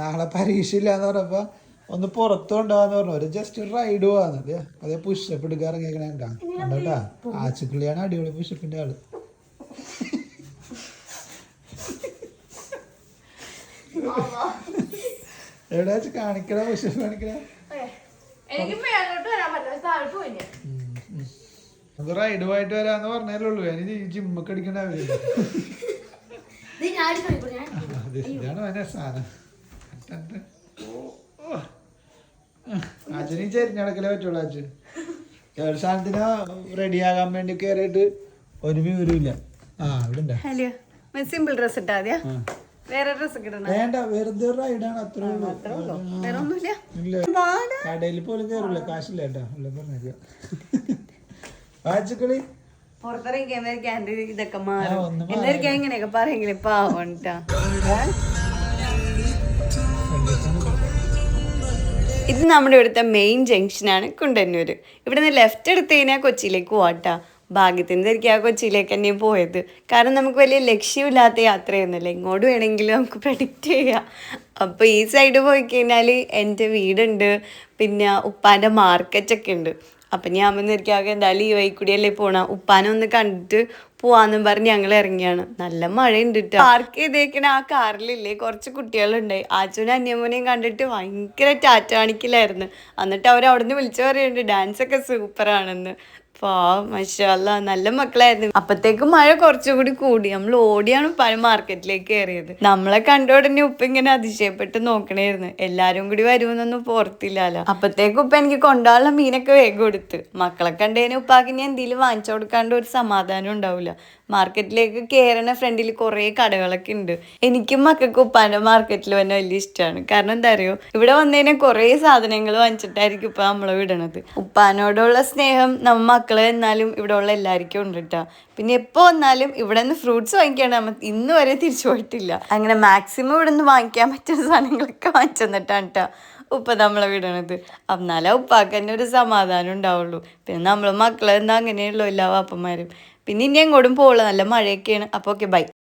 നാളെ പരീക്ഷ ഇല്ലാന്ന് പറഞ്ഞപ്പോ ഒന്ന് പുറത്തു കൊണ്ടുപോകാന്ന് പറഞ്ഞു. ഒരു ജസ്റ്റ് ഒരു റൈഡ് പോവാന്നത് അതേ പുഷപ്പ് എടുക്കാൻ ഇറങ്ങിയേക്കണേ കണ്ടോട്ടാ? ആച്ചുക്കിളിയാണ് അടിപൊളി പുഷപ്പിന്റെ ആൾ. എവിടെ വെച്ച് കാണിക്കണ? പുഷപ്പ് കാണിക്കണ. നമുക്ക് റൈഡ് പോയിട്ട് വരാന്ന് പറഞ്ഞല്ലേ ഉള്ളൂ. ഇനി ജിമ്മൊക്കെ അടിക്കണ്ട ആവശ്യമില്ല. അത് ഇതാണ് സാധനം. അച്ഛനീ ചെരിഞ്ഞടക്കലേ പറ്റുള്ളൂ അച്ഛൻ. ദേവസ്ഥാനത്തിന് സാധനത്തിന് റെഡിയാകാൻ വേണ്ടി കയറിയിട്ട് ഒരു വിവരമില്ല ആ ഇവിടെ ഹലോ സിമ്പിൾ ഡ്രസ് വേറെ ഡ്രസ് വേണ്ട വെറുതെ ഒരു റൈഡാണ് അത്രേ കടയിൽ പോലും കയറില്ല കാശില്ല കേട്ടോ. ഉള്ള പറഞ്ഞേക്ക. എന്തായിരിക്കും ഇതൊക്കെ മാറും. എല്ലാവർക്കും എങ്ങനെയൊക്കെ പറയെങ്കിലും പാവണ്ടാ ഇത് നമ്മുടെ ഇവിടുത്തെ മെയിൻ ജംഗ്ഷനാണ് കുണ്ടന്നൂർ ഇവിടെ നിന്ന് ലെഫ്റ്റ് എടുത്തു കഴിഞ്ഞാൽ കൊച്ചിയിലേക്ക് പോവാട്ടാ. ഭാഗ്യത്തിന് തിരിക്കുക കൊച്ചിയിലേക്ക് തന്നെ പോയത്. കാരണം നമുക്ക് വലിയ ലക്ഷ്യമില്ലാത്ത യാത്രയൊന്നുമല്ല ഇങ്ങോട്ട് വേണമെങ്കിലും നമുക്ക് പ്രഡിക്റ്റ് ചെയ്യാം. അപ്പോൾ ഈ സൈഡ് പോയി കഴിഞ്ഞാൽ എന്റെ വീടുണ്ട്. പിന്നെ ഉപ്പാന്റെ മാർക്കറ്റൊക്കെ ഉണ്ട്. അപ്പം ഞാൻ വന്നിരിക്കാകെ എന്തായാലും ഈ വൈക്കുടിയല്ലേ കൂടിയല്ലേ പോണ? ഉപ്പാനെ ഒന്ന് കണ്ടിട്ട് പോവാന്നും പറഞ്ഞ് ഞങ്ങൾ ഇറങ്ങിയാണ്. നല്ല മഴയുണ്ട് കേട്ടോ പാർക്ക് ചെയ്തേക്കണ ആ കാറിലില്ലേ കുറച്ച് കുട്ടികളുണ്ടായി. ആച്ചോനും അന്യമോനെയും കണ്ടിട്ട് ഭയങ്കര ടാറ്റ കാണിക്കലായിരുന്നു എന്നിട്ട് അവർ നിന്ന് വിളിച്ചു പറയുന്നുണ്ട് ഡാൻസ് ഒക്കെ സൂപ്പറാണെന്ന് മഷാല്ല നല്ല മക്കളായിരുന്നു. അപ്പത്തേക്ക് മഴ കുറച്ചുകൂടി കൂടി നമ്മൾ ഓടിയാണ് പല മാർക്കറ്റിലേക്ക് കയറിയത്. നമ്മളെ കണ്ട ഉടനെ ഉപ്പ ഇങ്ങനെ അതിശയപ്പെട്ട് നോക്കണേരുന്നു എല്ലാരും കൂടി വരുമെന്നൊന്നും പോർത്തില്ലല്ലോ അപ്പത്തേക്ക് ഉപ്പ എനിക്ക് കൊണ്ടുപോകാനുള്ള മീനൊക്കെ വേഗം കൊടുത്ത് മക്കളെ കണ്ടതിന് ഉപ്പാക്ക് ഞാൻ എന്തെങ്കിലും വാങ്ങിച്ചു കൊടുക്കാണ്ട് ഒരു സമാധാനം ഉണ്ടാവില്ല മാർക്കറ്റിലേക്ക് കയറണ ഫ്രണ്ടിൽ കുറേ കടകളൊക്കെ ഉണ്ട്. എനിക്കും മക്കൾക്ക് ഉപ്പാന്റെ മാർക്കറ്റിൽ വന്നെ വലിയ ഇഷ്ടമാണ് കാരണം എന്താ അറിയോ? ഇവിടെ വന്നതിനെ കുറേ സാധനങ്ങൾ വാങ്ങിച്ചിട്ടായിരിക്കും ഇപ്പം നമ്മളെ വിടണത്. ഉപ്പാനോടുള്ള സ്നേഹം നമ്മ മക്കൾ എന്നാലും ഇവിടെ ഉള്ള എല്ലാവർക്കും ഉണ്ട് കേട്ടോ പിന്നെ എപ്പോൾ വന്നാലും ഇവിടെ നിന്ന് ഫ്രൂട്ട്സ് വാങ്ങിക്കാണ് നമ്മൾ ഇന്ന് വരെ തിരിച്ചു പോയിട്ടില്ല. അങ്ങനെ മാക്സിമം ഇവിടെ നിന്ന് വാങ്ങിക്കാൻ പറ്റുന്ന സാധനങ്ങളൊക്കെ വാങ്ങിച്ചു തന്നിട്ടാണ് കേട്ടോ ഉപ്പ നമ്മളെ വിടണത്. എന്നാലേ ഉപ്പാക്ക് തന്നെ ഒരു സമാധാനം ഉണ്ടാവുള്ളൂ. പിന്നെ നമ്മളെ മക്കളെ എന്താ അങ്ങനെയുള്ളൂ എല്ലാ വാപ്പന്മാരും. പിന്നെ ഇനി എങ്ങോട്ടും പോകില്ല നല്ല മഴയൊക്കെയാണ്. അപ്പോൾ ഓക്കെ ബൈ.